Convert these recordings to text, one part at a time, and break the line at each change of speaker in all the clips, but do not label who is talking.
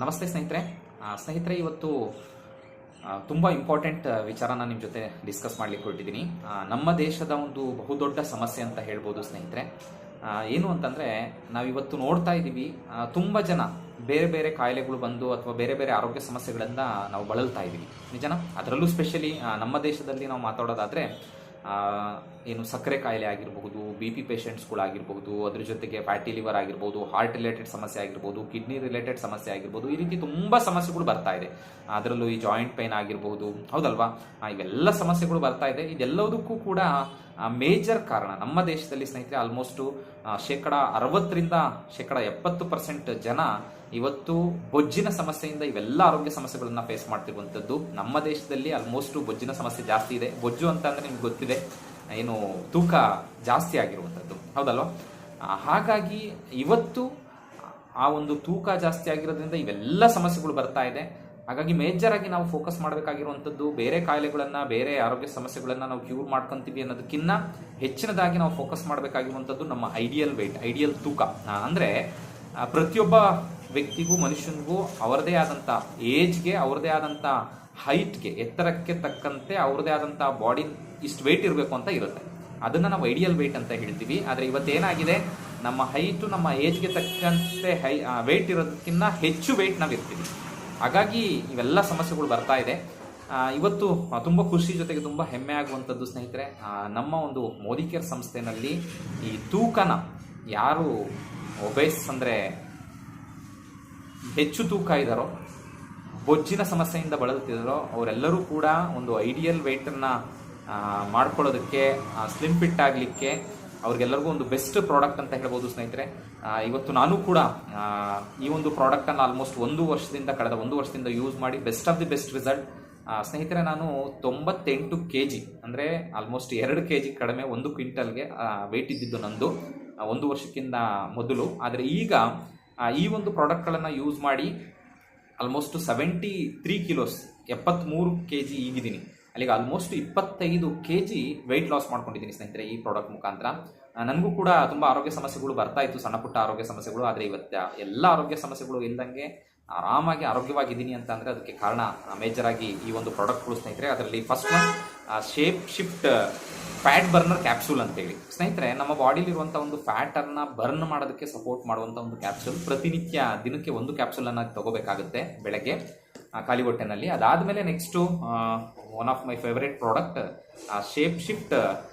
ನಮಸ್ತೆ ಸ್ನೇಹಿತರೆ. ಸ್ನೇಹಿತರೆ, ಇವತ್ತು ತುಂಬ ಇಂಪಾರ್ಟೆಂಟ್ ವಿಚಾರನ ನಿಮ್ಮ ಜೊತೆ ಡಿಸ್ಕಸ್ ಮಾಡ್ಲಿಕ್ಕೆ ಹೊರಟಿದ್ದೀನಿ. ನಮ್ಮ ದೇಶದ ಒಂದು ಬಹುದೊಡ್ಡ ಸಮಸ್ಯೆ ಅಂತ ಹೇಳ್ಬೋದು ಸ್ನೇಹಿತರೆ. ಏನು ಅಂತಂದರೆ, ನಾವಿವತ್ತು ನೋಡ್ತಾ ಇದ್ದೀವಿ ತುಂಬ ಜನ ಬೇರೆ ಬೇರೆ ಕಾಯಿಲೆಗಳು ಬಂದು ಅಥವಾ ಬೇರೆ ಬೇರೆ ಆರೋಗ್ಯ ಸಮಸ್ಯೆಗಳಿಂದ ನಾವು ಬಳಲ್ತಾ ಇದ್ದೀವಿ. ನಿಜನಾ? ಅದರಲ್ಲೂ ಸ್ಪೆಷಲಿ ನಮ್ಮ ದೇಶದಲ್ಲಿ ನಾವು ಮಾತಾಡೋದಾದರೆ ಏನು ಸಕ್ಕರೆ ಕಾಯಿಲೆ ಆಗಿರಬಹುದು ಬಿ ಪಿ ಪೇಷೆಂಟ್ಸ್ಗಳಾಗಿರ್ಬೋದು ಅದ್ರ ಜೊತೆಗೆ ಫ್ಯಾಟಿ ಲಿವರ್ ಆಗಿರ್ಬೋದು ಹಾರ್ಟ್ ರಿಲೇಟೆಡ್ ಸಮಸ್ಯೆ ಆಗಿರ್ಬೋದು ಕಿಡ್ನಿ ರಿಲೇಟೆಡ್ ಸಮಸ್ಯೆ ಆಗಿರ್ಬೋದು ಈ ರೀತಿ ತುಂಬ ಸಮಸ್ಯೆಗಳು ಬರ್ತಾ ಇದೆ. ಅದರಲ್ಲೂ ಈ ಜಾಯಿಂಟ್ ಪೈನ್ ಆಗಿರ್ಬೋದು ಹೌದಲ್ವಾ? ಇವೆಲ್ಲ ಸಮಸ್ಯೆಗಳು ಬರ್ತಾ ಇದೆ. ಇದೆಲ್ಲದಕ್ಕೂ ಕೂಡ ಮೇಜರ್ ಕಾರಣ, ನಮ್ಮ ದೇಶದಲ್ಲಿ ಸ್ನೇಹಿತರೆ ಆಲ್ಮೋಸ್ಟು ಶೇಕಡ ಅರವತ್ತರಿಂದ ಶೇಕಡ ಎಪ್ಪತ್ತು ಪರ್ಸೆಂಟ್ ಜನ ಇವತ್ತು ಬೊಜ್ಜಿನ ಸಮಸ್ಯೆಯಿಂದ ಇವೆಲ್ಲ ಆರೋಗ್ಯ ಸಮಸ್ಯೆಗಳನ್ನ ಫೇಸ್ ಮಾಡ್ತಿರುವಂಥದ್ದು ನಮ್ಮ ದೇಶದಲ್ಲಿ ಆಲ್ಮೋಸ್ಟ್ ಬೊಜ್ಜಿನ ಸಮಸ್ಯೆ ಜಾಸ್ತಿ ಇದೆ. ಬೊಜ್ಜು ಅಂತ ಅಂದ್ರೆ ನಿಮ್ಗೆ ಗೊತ್ತಿದೆ. ಏನು ತೂಕ ಜಾಸ್ತಿ ಆಗಿರುವಂಥದ್ದು. ಹೌದಲ್ವಾ? ಹಾಗಾಗಿ ಇವತ್ತು ಆ ಒಂದು ತೂಕ ಜಾಸ್ತಿ ಆಗಿರೋದ್ರಿಂದ ಇವೆಲ್ಲ ಸಮಸ್ಯೆಗಳು ಬರ್ತಾ ಇದೆ. ಹಾಗಾಗಿ ಮೇಜರ್ ಆಗಿ ನಾವು ಫೋಕಸ್ ಮಾಡಬೇಕಾಗಿರುವಂಥದ್ದು ಬೇರೆ ಕಾಯಿಲೆಗಳನ್ನು, ಬೇರೆ ಆರೋಗ್ಯ ಸಮಸ್ಯೆಗಳನ್ನು ನಾವು ಕ್ಯೂರ್ ಮಾಡ್ಕೊಂತೀವಿ ಅನ್ನೋದಕ್ಕಿಂತ ಹೆಚ್ಚಿನದಾಗಿ ನಾವು ಫೋಕಸ್ ಮಾಡಬೇಕಾಗಿರುವಂಥದ್ದು ನಮ್ಮ ಐಡಿಯಲ್ ವೆಯ್ಟ್ ಐಡಿಯಲ್ ತೂಕ. ಅಂದರೆ ಪ್ರತಿಯೊಬ್ಬ ವ್ಯಕ್ತಿಗೂ, ಮನುಷ್ಯನಿಗೂ ಅವರದೇ ಆದಂಥ ಏಜ್ಗೆ ಅವ್ರದ್ದೇ ಆದಂಥ ಹೈಟ್ಗೆ ಎತ್ತರಕ್ಕೆ ತಕ್ಕಂತೆ ಅವ್ರದೇ ಆದಂಥ ಬಾಡಿ ಇಷ್ಟು ವೆಯ್ಟ್ ಇರಬೇಕು ಅಂತ ಇರುತ್ತೆ. ಅದನ್ನು ನಾವು ಐಡಿಯಲ್ ವೆಯ್ಟ್ ಅಂತ ಹೇಳ್ತೀವಿ. ಆದರೆ ಇವತ್ತೇನಾಗಿದೆ ನಮ್ಮ ಹೈಟು ನಮ್ಮ ಏಜ್ಗೆ ತಕ್ಕಂತೆ ಹೈ ವೆಯ್ಟ್ ಇರೋದಕ್ಕಿಂತ ಹೆಚ್ಚು ವೆಯ್ಟ್ ನಾವು ಇರ್ತೀವಿ. ಹಾಗಾಗಿ ಇವೆಲ್ಲ ಸಮಸ್ಯೆಗಳು ಬರ್ತಾ ಇದೆ. ಇವತ್ತು ತುಂಬ ಖುಷಿ ಜೊತೆಗೆ ತುಂಬ ಹೆಮ್ಮೆ ಆಗುವಂಥದ್ದು ಸ್ನೇಹಿತರೆ ನಮ್ಮ ಒಂದು ಮೋದಿ ಕೇರ್ ಸಂಸ್ಥೆನಲ್ಲಿ ಈ ತೂಕನ ಯಾರು ಒಬೇಸ್ ಅಂದರೆ ಹೆಚ್ಚು ತೂಕ ಇದ್ದಾರೋ, ಬೊಜ್ಜಿನ ಸಮಸ್ಯೆಯಿಂದ ಬಳಲುತ್ತಿದ್ದಾರೋ, ಅವರೆಲ್ಲರೂ ಕೂಡ ಒಂದು ಐಡಿಯಲ್ ವೆಯ್ಟನ್ನು ಮಾಡ್ಕೊಳ್ಳೋದಕ್ಕೆ ಸ್ಲಿಮ್ ಫಿಟ್ ಆಗಲಿಕ್ಕೆ ಅವ್ರಿಗೆಲ್ಲರಿಗೂ ಒಂದು ಬೆಸ್ಟ್ ಪ್ರಾಡಕ್ಟ್ ಅಂತ ಹೇಳ್ಬೋದು ಸ್ನೇಹಿತರೆ. ಇವತ್ತು ನಾನು ಕೂಡ ಈ ಒಂದು ಪ್ರಾಡಕ್ಟನ್ನು ಆಲ್ಮೋಸ್ಟ್ ಒಂದು ವರ್ಷದಿಂದ, ಕಳೆದ ಒಂದು ವರ್ಷದಿಂದ ಯೂಸ್ ಮಾಡಿ best of the best result ಸ್ನೇಹಿತರೆ, ನಾನು ತೊಂಬತ್ತೆಂಟು ಕೆ ಜಿ ಅಂದರೆ ಆಲ್ಮೋಸ್ಟ್ ಎರಡು ಕೆ ಜಿ ಕಡಿಮೆ ಒಂದು ಕ್ವಿಂಟಲ್ಗೆ ವೆಯ್ಟ್ ಇದ್ದಿದ್ದು ನಂದು ಒಂದು ವರ್ಷಕ್ಕಿಂತ ಮೊದಲು. ಆದರೆ ಈಗ ಈ ಒಂದು ಪ್ರಾಡಕ್ಟ್ಗಳನ್ನು ಯೂಸ್ ಮಾಡಿ ಆಲ್ಮೋಸ್ಟ್ ಸೆವೆಂಟಿ ತ್ರೀ ಕಿಲೋಸ್ ಎಪ್ಪತ್ತ್ಮೂರು ಕೆ ಜಿ ಈಗಿದ್ದೀನಿ. ಅಲ್ಲಿಗೆ ಆಲ್ಮೋಸ್ಟ್ ಇಪ್ಪತ್ತೈದು ಕೆ ಜಿ ವೆಯ್ಟ್ ಲಾಸ್ ಮಾಡ್ಕೊಂಡಿದ್ದೀನಿ ಸ್ನೇಹಿತರೆ ಈ ಪ್ರಾಡಕ್ಟ್ ಮುಖಾಂತರ. ನನಗೂ ಕೂಡ ತುಂಬ ಆರೋಗ್ಯ ಸಮಸ್ಯೆಗಳು ಬರ್ತಾ ಇತ್ತು, ಸಣ್ಣ ಪುಟ್ಟ ಆರೋಗ್ಯ ಸಮಸ್ಯೆಗಳು. ಆದರೆ ಇವತ್ತು ಎಲ್ಲ ಆರೋಗ್ಯ ಸಮಸ್ಯೆಗಳು ಇಲ್ಲದಂಗೆ ಆರಾಮಾಗಿ ಆರೋಗ್ಯವಾಗಿದ್ದೀನಿ ಅಂತ ಅಂದರೆ ಅದಕ್ಕೆ ಕಾರಣ ಮೇಜರ್ ಆಗಿ ಈ ಒಂದು ಪ್ರಾಡಕ್ಟ್ಗಳು ಸ್ನೇಹಿತರೆ. ಅದರಲ್ಲಿ first one shape shift fat burner capsule ಅಂತೇಳಿ. ಸ್ನೇಹಿತರೆ, ನಮ್ಮ ಬಾಡಿಲಿರುವಂಥ ಒಂದು ಫ್ಯಾಟನ್ನು ಬರ್ನ್ ಮಾಡೋದಕ್ಕೆ ಸಪೋರ್ಟ್ ಮಾಡುವಂಥ ಒಂದು ಕ್ಯಾಪ್ಸೂಲ್ ಪ್ರತಿನಿತ್ಯ ದಿನಕ್ಕೆ ಒಂದು ಕ್ಯಾಪ್ಸೂಲನ್ನು ತಗೋಬೇಕಾಗುತ್ತೆ ಬೆಳಗ್ಗೆ. ಖಾಲಿ ಹೊಟ್ಟೆನಲ್ಲಿ ಅದಾದಮೇಲೆ next one of my favourite product shape shift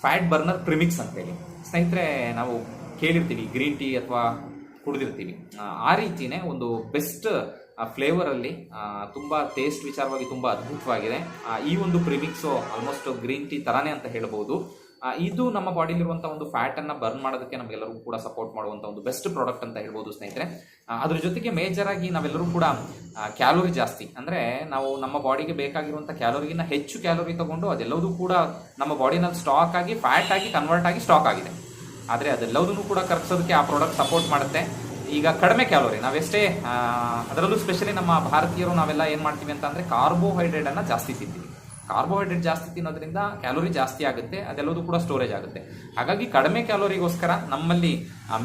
fat burner premix ಅಂತೇಳಿ ಸ್ನೇಹಿತರೆ ನಾವು ಕೇಳಿರ್ತೀವಿ ಗ್ರೀನ್ ಟೀ ಅಥವಾ ಕುಡಿದಿರ್ತೀವಿ. ಆ, ರೀತಿಯೇ ಒಂದು ಬೆಸ್ಟ್ ಫ್ಲೇವರಲ್ಲಿ ತುಂಬ ಟೇಸ್ಟ್ ವಿಚಾರವಾಗಿ ತುಂಬ ಅದ್ಭುತವಾಗಿದೆ. ಆ, ಈ ಒಂದು ಪ್ರಿಮಿಕ್ಸು ಆಲ್ಮೋಸ್ಟ್ ಗ್ರೀನ್ ಟೀ ಥರನೇ ಅಂತ ಹೇಳ್ಬೋದು. ಆ, ಇದು ನಮ್ಮ ಬಾಡಿಲಿರುವಂಥ ಒಂದು ಫ್ಯಾಟನ್ನು ಬರ್ನ್ ಮಾಡೋದಕ್ಕೆ ನಮಗೆಲ್ಲರಿಗೂ ಕೂಡ ಸಪೋರ್ಟ್ ಮಾಡುವಂಥ ಒಂದು ಬೆಸ್ಟ್ ಪ್ರಾಡಕ್ಟ್ ಅಂತ ಹೇಳ್ಬೋದು ಸ್ನೇಹಿತರೆ. ಅದ್ರ ಜೊತೆಗೆ ಮೇಜರ್ ಆಗಿ ನಾವೆಲ್ಲರೂ ಕೂಡ ಕ್ಯಾಲೋರಿ ಜಾಸ್ತಿ. ಅಂದರೆ ನಾವು ನಮ್ಮ ಬಾಡಿಗೆ ಬೇಕಾಗಿರುವಂಥ ಕ್ಯಾಲೋರಿಗಿನ್ನ ಹೆಚ್ಚು ಕ್ಯಾಲೋರಿ ತಗೊಂಡು ಅದೆಲ್ಲವೂ ಕೂಡ ನಮ್ಮ ಬಾಡಿನಲ್ಲಿ ಸ್ಟಾಕ್ ಆಗಿ ಫ್ಯಾಟ್ ಆಗಿ ಕನ್ವರ್ಟ್ ಆಗಿ ಸ್ಟಾಕ್ ಆಗಿದೆ. ಆದರೆ ಅದೆಲ್ಲದನ್ನು ಕೂಡ ಕರ್ಸೋದಕ್ಕೆ ಆ ಪ್ರಾಡಕ್ಟ್ ಸಪೋರ್ಟ್ ಮಾಡುತ್ತೆ. ಈಗ ಕಡಿಮೆ ಕ್ಯಾಲೋರಿ ನಾವೆಷ್ಟೇ ಅದರಲ್ಲೂ ಸ್ಪೆಷಲಿ ನಮ್ಮ ಭಾರತೀಯರು ನಾವೆಲ್ಲ ಏನು ಮಾಡ್ತೀವಿ ಅಂತ ಕಾರ್ಬೋಹೈಡ್ರೇಟ್ ಕಾರ್ಬೋಹೈಡ್ರೇಟನ್ನು ಜಾಸ್ತಿ ತಿಂತೀವಿ. ಕಾರ್ಬೋಹೈಡ್ರೇಟ್ ಜಾಸ್ತಿ ತಿನ್ನೋದ್ರಿಂದ ಕ್ಯಾಲೋರಿ ಜಾಸ್ತಿ ಆಗುತ್ತೆ, ಅದೆಲ್ಲದೂ ಕೂಡ ಸ್ಟೋರೇಜ್ ಆಗುತ್ತೆ. ಹಾಗಾಗಿ ಕಡಿಮೆ ಕ್ಯಾಲೋರಿಗೋಸ್ಕರ ನಮ್ಮಲ್ಲಿ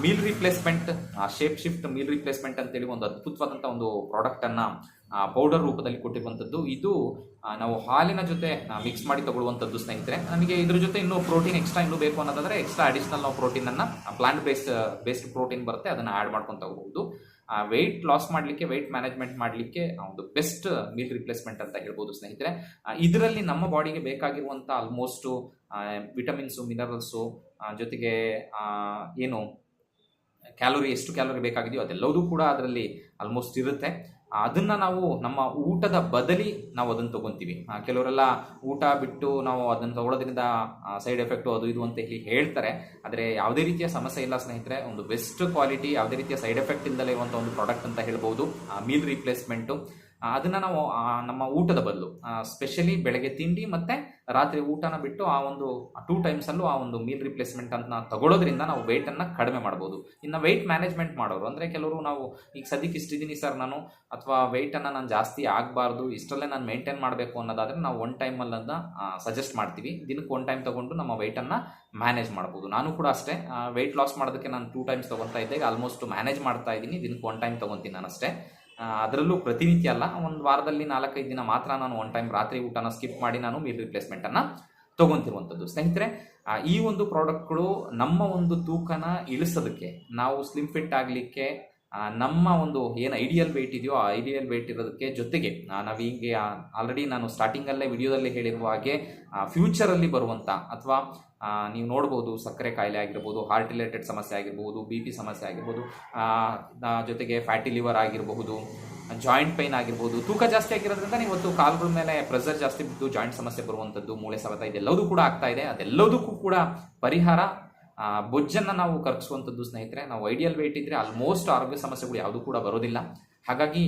meal replacement shape shift meal replacement ಅಂತೇಳಿ ಒಂದು ಅದ್ಭುತವಾದಂಥ ಒಂದು ಪ್ರಾಡಕ್ಟನ್ನು ಪೌಡರ್ ರೂಪದಲ್ಲಿ ಕೊಟ್ಟಿರುವಂಥದ್ದು ಇದು ನಾವು ಹಾಲಿನ ಜೊತೆ ಮಿಕ್ಸ್ ಮಾಡಿ ತಗೊಳ್ಳುವಂಥದ್ದು ಸ್ನೇಹಿತರೆ. ನಮಗೆ ಇದ್ರ ಜೊತೆ ಇನ್ನೂ ಪ್ರೋಟೀನ್ ಎಕ್ಸ್ಟ್ರಾ ಇನ್ನೂ ಬೇಕು ಅನ್ನೋದಾದ್ರೆ ಎಕ್ಸ್ಟ್ರಾ ಅಡಿಷನಲ್ ನಾವು ಪ್ರೋಟೀನನ್ನು ಪ್ಲಾಂಟ್ ಬೇಸ್ಡ್ ಬೇಸ್ಡ್ ಪ್ರೋಟೀನ್ ಬರುತ್ತೆ, ಅದನ್ನು ಆ್ಯಡ್ ಮಾಡ್ಕೊಂಡು ತಗೋಬಹುದು ವೆಯ್ಟ್ ಲಾಸ್ ಮಾಡಲಿಕ್ಕೆ ವೆಯ್ಟ್ ಮ್ಯಾನೇಜ್ಮೆಂಟ್ ಮಾಡಲಿಕ್ಕೆ ಒಂದು ಬೆಸ್ಟ್ ಮೀಲ್ ರಿಪ್ಲೇಸ್ಮೆಂಟ್ ಅಂತ ಹೇಳ್ಬೋದು ಸ್ನೇಹಿತರೆ. ಇದರಲ್ಲಿ ನಮ್ಮ ಬಾಡಿಗೆ ಬೇಕಾಗಿರುವಂಥ ಆಲ್ಮೋಸ್ಟು ವಿಟಮಿನ್ಸು ಮಿನರಲ್ಸು ಜೊತೆಗೆ ಏನು ಕ್ಯಾಲೋರಿ ಎಷ್ಟು ಕ್ಯಾಲೋರಿ ಬೇಕಾಗಿದೆಯೋ ಅದೆಲ್ಲವೂ ಕೂಡ ಅದರಲ್ಲಿ ಆಲ್ಮೋಸ್ಟ್ ಇರುತ್ತೆ. ಅದನ್ನು ನಾವು ನಮ್ಮ ಊಟದ ಬದಲಿ ನಾವು ಅದನ್ನು ತಗೊಂತೀವಿ. ಕೆಲವರೆಲ್ಲ ಊಟ ಬಿಟ್ಟು ನಾವು ಅದನ್ನು ತಗೊಳ್ಳೋದ್ರಿಂದ ಸೈಡ್ ಎಫೆಕ್ಟು ಅದು ಇದು ಅಂತ ಹೇಳಿ ಹೇಳ್ತಾರೆ. ಆದರೆ ಯಾವುದೇ ರೀತಿಯ ಸಮಸ್ಯೆ ಇಲ್ಲ ಸ್ನೇಹಿತರೆ, ಒಂದು ಬೆಸ್ಟ್ ಕ್ವಾಲಿಟಿ ಯಾವುದೇ ರೀತಿಯ ಸೈಡ್ ಎಫೆಕ್ಟ್ ಇಲ್ಲದೆ ಇರುವಂಥ ಒಂದು ಪ್ರಾಡಕ್ಟ್ ಅಂತ ಹೇಳ್ಬೋದು. ಮೀಲ್ ರಿಪ್ಲೇಸ್ಮೆಂಟು ಅದನ್ನು ನಾವು ನಮ್ಮ ಊಟದ ಬದಲು ಸ್ಪೆಷಲಿ ಬೆಳಗ್ಗೆ ತಿಂಡಿ ಮತ್ತು ರಾತ್ರಿ ಊಟನ ಬಿಟ್ಟು ಆ ಒಂದು ಟೂ ಟೈಮ್ಸಲ್ಲೂ ಆ ಒಂದು ಮೀಲ್ ರಿಪ್ಲೇಸ್ಮೆಂಟ್ ಅಂತ ತಗೊಳ್ಳೋದ್ರಿಂದ ನಾವು ವೆಯ್ಟನ್ನು ಕಡಿಮೆ ಮಾಡ್ಬೋದು. ಇನ್ನು ವೆಯ್ಟ್ ಮ್ಯಾನೇಜ್ಮೆಂಟ್ ಮಾಡೋರು, ಅಂದರೆ ಕೆಲವರು ನಾವು ಈಗ ಸದ್ಯಕ್ಕೆ ಇಷ್ಟಿದ್ದೀನಿ ಸರ್ ನಾನು, ಅಥವಾ ವೆಯ್ಟನ್ನು ನಾನು ಜಾಸ್ತಿ ಆಗಬಾರ್ದು, ಇಷ್ಟರಲ್ಲೇ ನಾನು ಮೇಂಟೈನ್ ಮಾಡಬೇಕು ಅನ್ನೋದಾದರೆ ನಾವು ಒನ್ ಟೈಮಲ್ಲನ್ನ ಸಜೆಸ್ಟ್ ಮಾಡ್ತೀವಿ. ದಿನಕ್ಕೆ ಒನ್ ಟೈಮ್ ತಗೊಂಡು ನಮ್ಮ ವೆಯ್ಟನ್ನು ಮ್ಯಾನೇಜ್ ಮಾಡ್ಬೋದು. ನಾನು ಕೂಡ ಅಷ್ಟೇ ವೆಯ್ಟ್ ಲಾಸ್ ಮಾಡೋದಕ್ಕೆ ನಾನು ಟೂ ಟೈಮ್ಸ್ ತೊಗೊತಾ ಇದ್ದೆ ಆಲ್ಮೋಸ್ಟ್ ಮ್ಯಾನೇಜ್ ಮಾಡ್ತಾ ಇದ್ದೀನಿ. ದಿನಕ್ಕೆ ಒನ್ ಟೈಮ್ ತಗೊಂತೀನಿ ನಾನು ಅಷ್ಟೇ. ಅದರಲ್ಲೂ ಪ್ರತಿನಿತ್ಯ ಅಲ್ಲ. ಒಂದು ವಾರದಲ್ಲಿ ನಾಲ್ಕೈದು ದಿನ ಮಾತ್ರ ನಾನು ಒನ್ ಟೈಮ್ ರಾತ್ರಿ ಊಟನ ಸ್ಕಿಪ್ ಮಾಡಿ ನಾನು ಮೀಲ್ ರಿಪ್ಲೇಸ್ಮೆಂಟನ್ನು ತಗೊಂತಿರುವಂಥದ್ದು ಸ್ನೇಹಿತರೆ ಈ ಒಂದು ಪ್ರಾಡಕ್ಟ್ಗಳು ನಮ್ಮ ಒಂದು ತೂಕನ ಇಳಿಸೋದಕ್ಕೆ, ನಾವು ಸ್ಲಿಮ್ ಫಿಟ್ ಆಗಲಿಕ್ಕೆ ನಮ್ಮ ಒಂದು ಏನು ಐಡಿಯಲ್ ವೆಯ್ಟ್ ಇದೆಯೋ ಆ ಐಡಿಯಲ್ ವೆಯ್ಟ್ ಇರೋದಕ್ಕೆ ಜೊತೆಗೆ ನಾವು ಹೀಗೆ ಆಲ್ರೆಡಿ ನಾನು ಸ್ಟಾರ್ಟಿಂಗಲ್ಲೇ ವಿಡಿಯೋದಲ್ಲಿ ಹೇಳಿರುವ ಹಾಗೆ ಫ್ಯೂಚರಲ್ಲಿ ಬರುವಂಥ ಅಥವಾ ನೀವು ನೋಡ್ಬೋದು ಸಕ್ಕರೆ ಕಾಯಿಲೆ ಆಗಿರ್ಬೋದು ಹಾರ್ಟ್ ರಿಲೇಟೆಡ್ ಸಮಸ್ಯೆ ಆಗಿರ್ಬೋದು ಬಿ ಪಿ ಸಮಸ್ಯೆ ಆಗಿರ್ಬೋದು ಜೊತೆಗೆ ಫ್ಯಾಟಿ ಲಿವರ್ ಆಗಿರಬಹುದು ಜಾಯಿಂಟ್ ಪೈನ್ ಆಗಿರ್ಬೋದು, ತೂಕ ಜಾಸ್ತಿ ಆಗಿರೋದ್ರಿಂದ ನೀವು ಇವತ್ತು ಕಾಲುಗಳ ಮೇಲೆ ಪ್ರೆಸರ್ ಜಾಸ್ತಿ ಬಿದ್ದು ಜಾಯಿಂಟ್ ಸಮಸ್ಯೆ ಬರುವಂಥದ್ದು ಮೂಳೆ ಸವೆತ ಇದೆಲ್ಲದೂ ಕೂಡ ಆಗ್ತಾ ಇದೆ, ಅದೆಲ್ಲದಕ್ಕೂ ಕೂಡ ಪರಿಹಾರ ಆ, ಬೊಜ್ಜನ್ನು ನಾವು ಕರಗಿಸುವಂಥದ್ದು ಸ್ನೇಹಿತರೆ ನಾವು ಐಡಿಯಲ್ ವೆಯ್ಟ್ ಇದ್ರೆ ಆಲ್ಮೋಸ್ಟ್ ಆರೋಗ್ಯ ಸಮಸ್ಯೆಗಳು ಯಾವುದು ಕೂಡ ಬರೋದಿಲ್ಲ. ಹಾಗಾಗಿ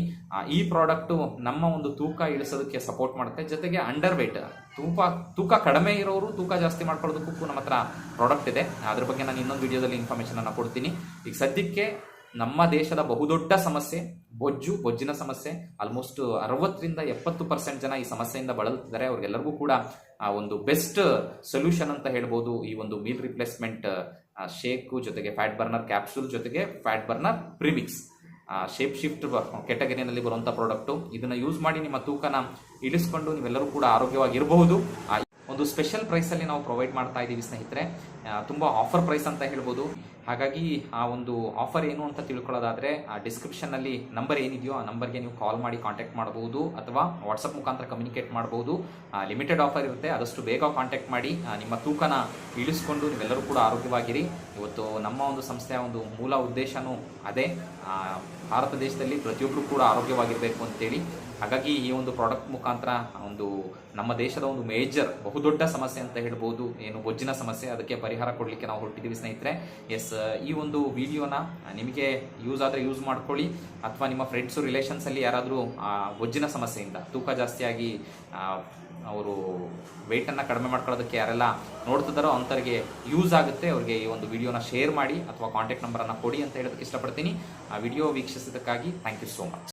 ಈ ಪ್ರಾಡಕ್ಟು ನಮ್ಮ ಒಂದು ತೂಕ ಇಳಿಸೋದಕ್ಕೆ ಸಪೋರ್ಟ್ ಮಾಡುತ್ತೆ. ಜೊತೆಗೆ ಅಂಡರ್ ವೆಯ್ಟ್ ತೂಕ ತೂಕ ಕಡಿಮೆ ಇರೋರು ತೂಕ ಜಾಸ್ತಿ ಮಾಡ್ಕೊಳ್ಳೋದಕ್ಕೂ ನಮ್ಮ ಹತ್ರ ಪ್ರಾಡಕ್ಟ್ ಇದೆ. ಅದ್ರ ಬಗ್ಗೆ ನಾನು ಇನ್ನೊಂದು ವಿಡಿಯೋದಲ್ಲಿ ಇನ್ಫಾರ್ಮೇಷನ್ ಅನ್ನು ಕೊಡ್ತೀನಿ. ಈಗ ಸದ್ಯಕ್ಕೆ ನಮ್ಮ ದೇಶದ ಬಹುದೊಡ್ಡ ಸಮಸ್ಯೆ, ಬೊಜ್ಜು, ಬೊಜ್ಜಿನ ಸಮಸ್ಯೆ ಆಲ್ಮೋಸ್ಟ್ ಅರವತ್ತರಿಂದ ಎಪ್ಪತ್ತು ಪರ್ಸೆಂಟ್ ಜನ ಈ ಸಮಸ್ಯೆಯಿಂದ ಬಳಲ್ತಿದ್ದಾರೆ ಅವ್ರಿಗೆಲ್ಲರಿಗೂ ಕೂಡ ಆ ಒಂದು ಬೆಸ್ಟ್ ಸೊಲ್ಯೂಷನ್ ಅಂತ ಹೇಳ್ಬೋದು. ಈ ಒಂದು ಮೀಲ್ ರಿಪ್ಲೇಸ್ಮೆಂಟ್ ಶೇಕು ಜೊತೆಗೆ ಫ್ಯಾಟ್ ಬರ್ನರ್ ಕ್ಯಾಪ್ಸೂಲ್ ಜೊತೆಗೆ fat burner premix shape shift ಕೆಟಗರಿನಲ್ಲಿ ಬರುವಂಥ ಪ್ರಾಡಕ್ಟು ಇದನ್ನು ಯೂಸ್ ಮಾಡಿ ನಿಮ್ಮ ತೂಕನ ಇಳಿಸ್ಕೊಂಡು ನೀವೆಲ್ಲರೂ ಕೂಡ ಆರೋಗ್ಯವಾಗಿರಬಹುದು. ಒಂದು ಸ್ಪೆಷಲ್ ಪ್ರೈಸಲ್ಲಿ ನಾವು ಪ್ರೊವೈಡ್ ಮಾಡ್ತಾ ಇದ್ದೀವಿ ಸ್ನೇಹಿತರೆ. ತುಂಬ ಆಫರ್ ಪ್ರೈಸ್ ಅಂತ ಹೇಳ್ಬೋದು. ಹಾಗಾಗಿ ಆ ಒಂದು ಆಫರ್ ಏನು ಅಂತ ತಿಳ್ಕೊಳ್ಳೋದಾದರೆ, ಆ ಡಿಸ್ಕ್ರಿಪ್ಷನ್ನಲ್ಲಿ ನಂಬರ್ ಏನಿದೆಯೋ ಆ ನಂಬರ್ಗೆ ನೀವು ಕಾಲ್ ಮಾಡಿ ಕಾಂಟ್ಯಾಕ್ಟ್ ಮಾಡಬಹುದು ಅಥವಾ ವಾಟ್ಸಪ್ ಮುಖಾಂತರ ಕಮ್ಯುನಿಕೇಟ್ ಮಾಡಬಹುದು ಲಿಮಿಟೆಡ್ ಆಫರ್ ಇರುತ್ತೆ, ಆದಷ್ಟು ಬೇಗ ಕಾಂಟ್ಯಾಕ್ಟ್ ಮಾಡಿ ನಿಮ್ಮ ತೂಕನ ಇಳಿಸ್ಕೊಂಡು ನೀವೆಲ್ಲರೂ ಕೂಡ ಆರೋಗ್ಯವಾಗಿರಿ. ಇವತ್ತು ನಮ್ಮ ಒಂದು ಸಂಸ್ಥೆಯ ಒಂದು ಮೂಲ ಉದ್ದೇಶನೂ ಅದೇ. ಭಾರತ ದೇಶದಲ್ಲಿ ಪ್ರತಿಯೊಬ್ಬರು ಕೂಡ ಆರೋಗ್ಯವಾಗಿರಬೇಕು ಅಂತೇಳಿ ಹಾಗಾಗಿ ಈ ಒಂದು ಪ್ರಾಡಕ್ಟ್ ಮುಖಾಂತರ ಒಂದು ನಮ್ಮ ದೇಶದ ಒಂದು ಮೇಜರ್ ಬಹುದೊಡ್ಡ ಸಮಸ್ಯೆ ಅಂತ ಹೇಳ್ಬೋದು. ಏನು ಬೊಜ್ಜಿನ ಸಮಸ್ಯೆ, ಅದಕ್ಕೆ ಪರಿಹಾರ ಕೊಡಲಿಕ್ಕೆ ನಾವು ಹೊರಟಿದ್ದೀವಿ ಸ್ನೇಹಿತರೆ. ಎಸ್ ಈ ಒಂದು ವಿಡಿಯೋನ ನಿಮಗೆ ಯೂಸ್ ಆದರೆ ಯೂಸ್ ಮಾಡ್ಕೊಳ್ಳಿ. ಅಥವಾ ನಿಮ್ಮ ಫ್ರೆಂಡ್ಸು ರಿಲೇಷನ್ಸಲ್ಲಿ ಯಾರಾದರೂ ಬೊಜ್ಜಿನ ಸಮಸ್ಯೆಯಿಂದ ತೂಕ ಜಾಸ್ತಿಯಾಗಿ ಅವರು ವೆಯ್ಟನ್ನು ಕಡಿಮೆ ಮಾಡ್ಕೊಳ್ಳೋದಕ್ಕೆ ಯಾರೆಲ್ಲ ನೋಡ್ತಿದ್ದಾರೋ ಅಂಥವ್ರಿಗೆ ಯೂಸ್ ಆಗುತ್ತೆ. ಅವ್ರಿಗೆ ಈ ಒಂದು ವಿಡಿಯೋನ ಶೇರ್ ಮಾಡಿ ಅಥವಾ ಕಾಂಟ್ಯಾಕ್ಟ್ ನಂಬರನ್ನು ಕೊಡಿ ಅಂತ ಹೇಳೋದಕ್ಕೆ ಇಷ್ಟಪಡ್ತೀನಿ. ಆ ವಿಡಿಯೋ ವೀಕ್ಷಿಸಿದ್ದಕ್ಕಾಗಿ ಥ್ಯಾಂಕ್ ಯು ಸೋ ಮಚ್